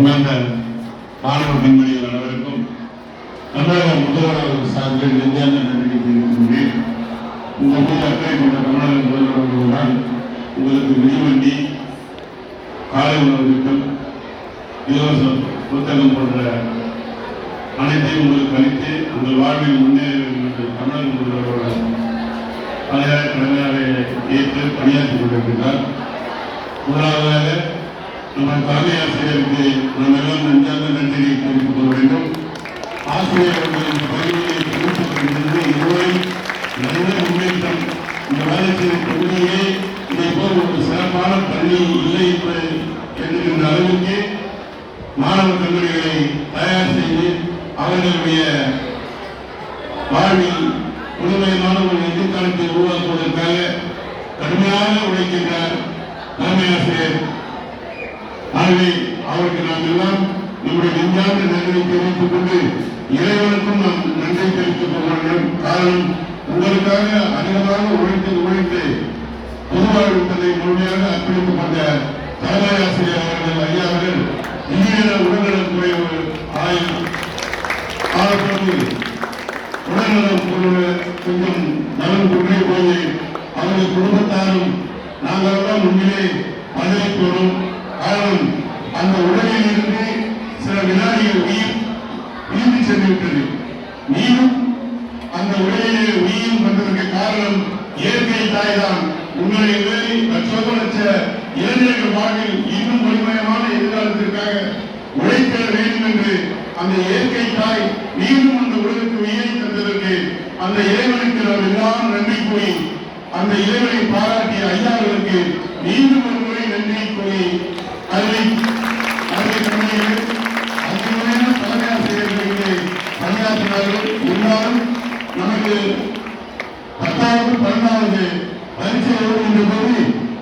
அன்பார்ந்த மாணவ பெண்மணிகள் அனைவருக்கும் தமிழக முதல்வர் சார்பில் நெஞ்சார்ந்த நன்றி தெரிவிக்கின்றேன் இந்த மீது அக்கறை கொண்ட தமிழக முதல்வர் அவர்களால் உங்களுக்கு மிதிவண்டி காலை உணவு திட்டம் இலவச புத்தகம் போன்ற அனைத்தையும் உங்களுக்கு அளித்து உங்கள் வாழ்வில் முன்னேறி தமிழக முதல்வரோட பணியாளர் கடமையாக ஏற்று பணியாற்றி கொண்டிருக்கிறார். முதலாவதாக நம்ம தலைமை ஆசிரியருக்கு நாம் எல்லாம் நன்றாக நன்றியை தெரிவித்துக் கொள்ள வேண்டும். ஆசிரியர் அவர்களின் பணியை தெரிவித்திருக்கின்றது இதுவரை நல்ல முன்னேற்றம். இந்த வேலைத்தின் பகுதியே இதை போல் ஒரு சிறப்பான பள்ளி இல்லை என்று என்கின்ற அளவுக்கு மாணவ கல்லூரிகளை தயார் செய்து அவர்களுடைய வாழ்வில் முழுமையான ஒரு எதிர்காலத்தை உருவாக்குவதற்காக கடுமையாக உழைக்கின்றார் தலைமை ஆசிரியர் ஆகவே அவருக்கு நாம் எல்லாம் நம்முடைய நெஞ்சார்ந்த நன்றியை தெரிவித்துக் கொண்டு இறைவனுக்கும் நாம் நன்றி தெரிவித்துக் கொள்ள வேண்டும். காரணம் உங்களுக்காக அதிகமாக உழைத்து உழைத்து பொதுவாழ்வுத்தலை முழுமையாக அர்ப்பணித்துக் கொண்ட தலைமை ஆசிரியர் அவர்கள் ஐயா அவர்கள் இந்திய உடல்நலத்துறை ஆய்வு காலப்போது உடல்நலம் கொஞ்சம் நலன் கொண்டே போது அவருடைய குடும்பத்தாரும் நாங்கள் எல்லாம் உண்மையிலே பதவிக்கோரும் காரணம் அந்த உடலில் இருந்து சில வினாடிகள் உயிர் பிரிந்து சென்று விட்டது நீரும் அந்த உடலிலே உயிரும் வந்ததற்கு காரணம் இயற்கை தாய்தான். உங்களை வேலை லட்சோப இளைஞர்கள் வாழ்வில் இன்னும் ஒளிமயமான எதிர்காலத்திற்காக உழைக்க வேண்டும் என்று அந்த இயற்கை தாய் மீண்டும் அந்த உலகத்துக்கு உயிரை தந்ததற்கு அந்த இறைவனுக்கு நாம் எல்லாம் நன்றி கூறி அந்த இறைவனை பாராட்டிய ஐயாவிற்கு மீண்டும் ஒரு முறை நன்றி கூறி அதை அதை தமிழில் அங்குமையான தலைமை ஆசிரியர்களிலே பணியாற்றினார்கள் இருந்தாலும் நமக்கு பத்தாவது பன்னெண்டாவது பரீட்சை எழுதுகின்ற போது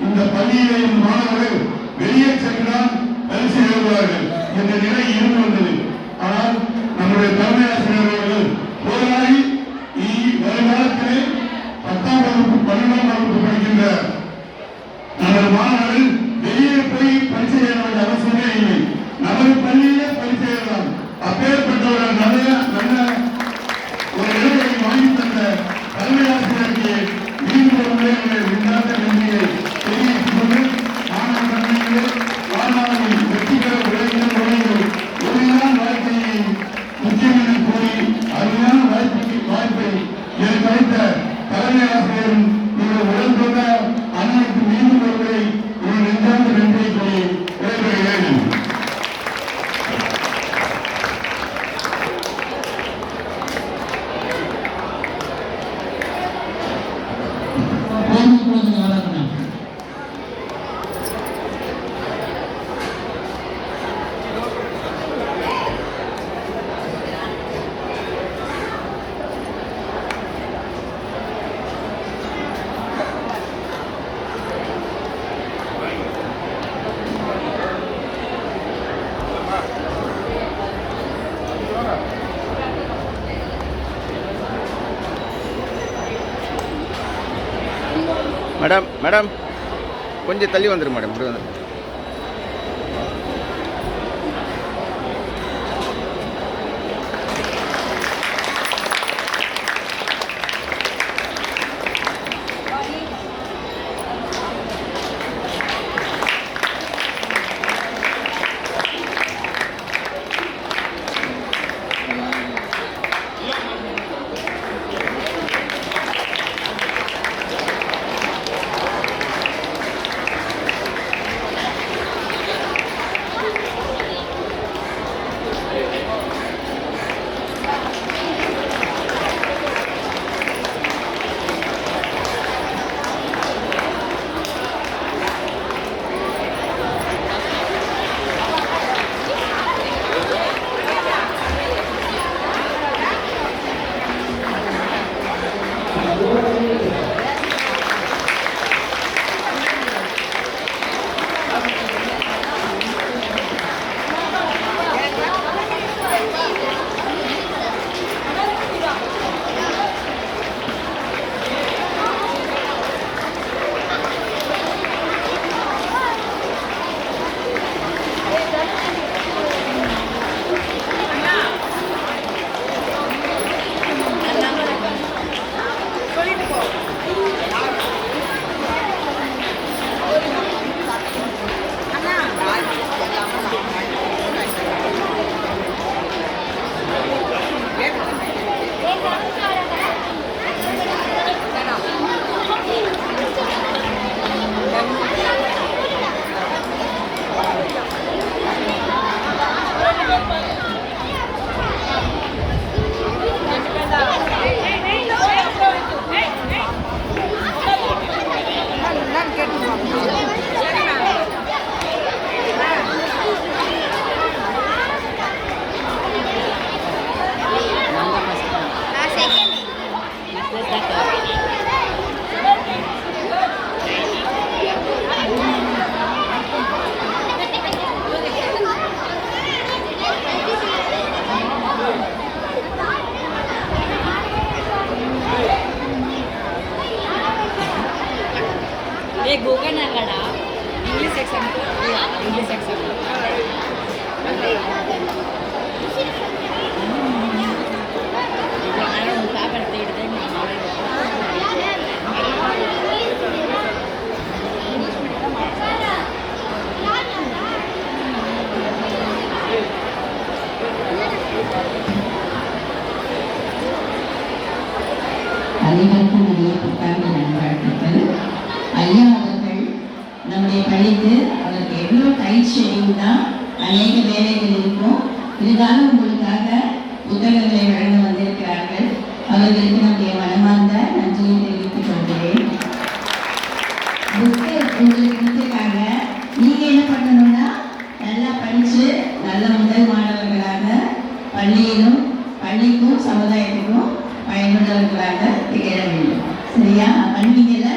இந்த பள்ளியிலே மாணவர்கள் வெளியே சென்றால் பரீட்சை எழுதுவார்கள் என்ற நிலை இருந்து வந்தது. ஆனால் நம்முடைய தலைமை ఓం ప్రజల ఆరాధన மேடம் மேடம் கொஞ்சம் தள்ளி வந்துடும் மேடம் இப்படி வந்து அனைவருக்கும் உரிய புத்தாண்டு நண்பர்கள் ஐயா அவர்கள் நம்முடைய படித்து அவருக்கு எவ்வளோ டைட் ஷெடியூல் தான் அநேக வேலைகள் இருக்கும். இருந்தாலும் உங்களுக்காக புத்தகங்களை வழங்க வந்திருக்கிறார்கள். அவர்களுக்கு பயனுள்ளவர்களாக திகழ வேண்டும். சரியா? பண்ணுவீங்கல்ல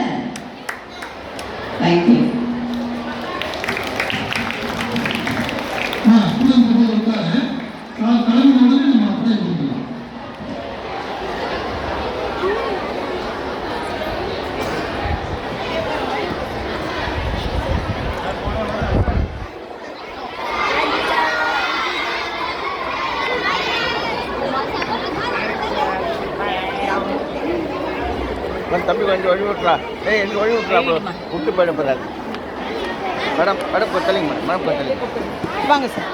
மேடம் தம்பி கொஞ்சம் வழி விட்றா ஏய் எனக்கு வழி விட்றா. விட்டு போயிட போறாரு. மேடம் மேடம் தள்ளிங்க மேடம். மேடம் தள்ளிங்க. வாங்க சார்.